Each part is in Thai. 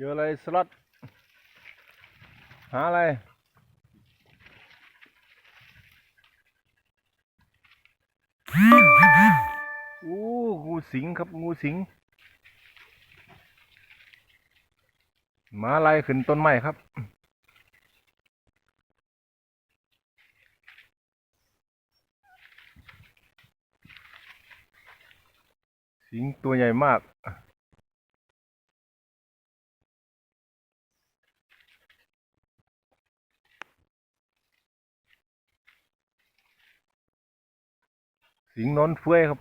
เจออะไรสล็อตหาอะไรอู้งูสิงครับงูสิงมาไล่ขึ้นต้นไม้ครับสิงตัวใหญ่มาก สิงนอนเฟื่อยครับ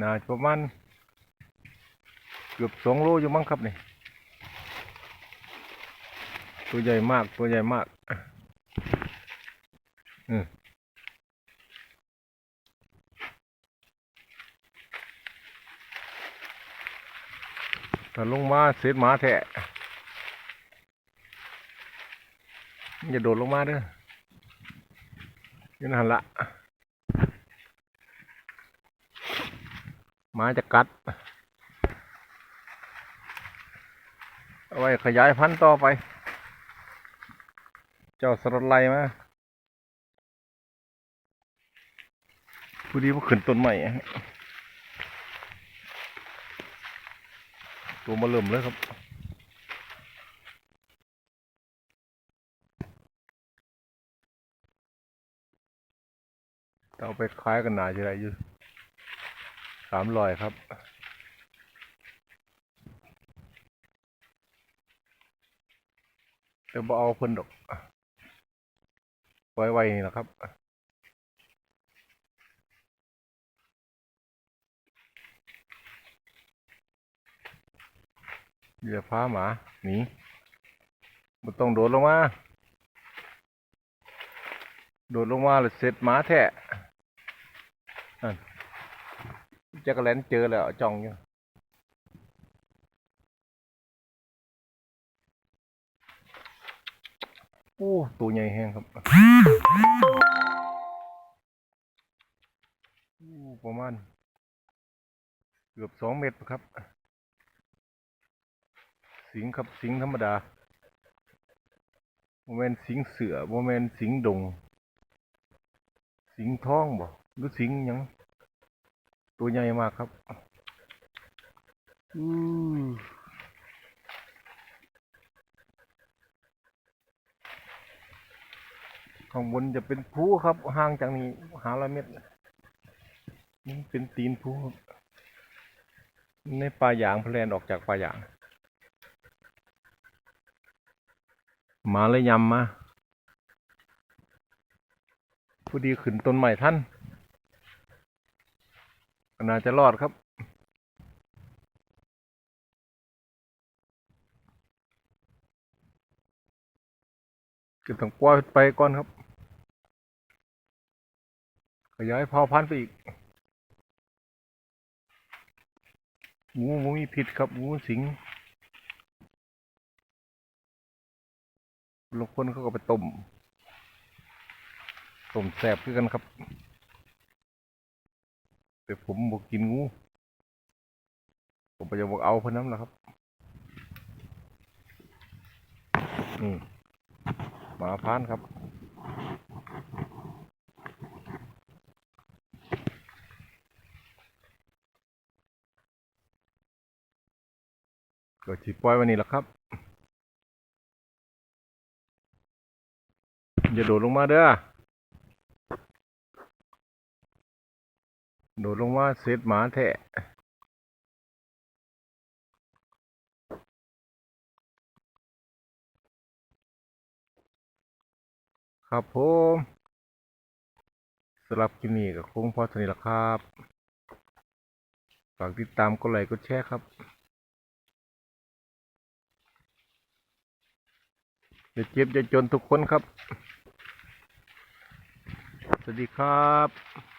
น่าจะประมาณเกือบสองโลอยู่มั้งครับนี่ตัวใหญ่มากตัวใหญ่มากอืมถ้าลงมาเสียหมาแทะอย่าโดดลงมาเด้ออยืนหันละ มาจะกัด เอาไว้ขยายพันธุ์ต่อไป เจ้าสรดไลมาผู้ดีว่าขึ้นต้นใหม่ตัวมาเริ่มเลยครับเอาไปขายกันหนาจะไรอยู่ สามรอยครับ เดี๋ยวเอาเพิ่นดอกไว้ไว้นี่แหละครับเดี๋ยวพาหมาหนีมันต้องโดดลงมา โดดลงมาแล้วเสร็จหมาแท้นั่ นจักรแลนเจอแล้วจองอยู่โอ้ตัวใหญ่แห้งครับโอ้ประมาณเกือบสองเมตรครับ สิงครับสิงธรรมดาโมเมนสิงเสือโมเมนสิงดง สิงท้องบ่หรือสิงยัง ตัวใหญ่มากครับ อือข้างบนจะเป็นภูครับ ห่างจากนี้หาละเม็ดนี่เป็นตีนภูครับในป่าหยางพลนออกจากป่าหยาง มาเลยยำมาพอดีขึ้นต้นใหม่ท่าน น่าจะรอดครับ ก็ต้องปล่อยไปก่อนครับ ขยายเผ่าพันไปอีกงูงูมีพิษครับงูสิงบางคนเขาก็ไปต้มต้มแสบคือกันครับ แต่ผมบอกกินงู ผมไปจะบอกเอาพอน้ำแหละครับ นี่หมาพานครับ ก็ฉีปล่อยวันนี้แหละครับอย่าโดดลงมาเด้อ โดดลงมาเสร็จหมาแทะครับผมสำหรับคลิปนี้ก็คงพอเท่านี้ละครับฝากติดตามกดไลค์กดแชร์ครับอย่าเจ็บอย่าจนทุกคนครับ สวัสดีครับ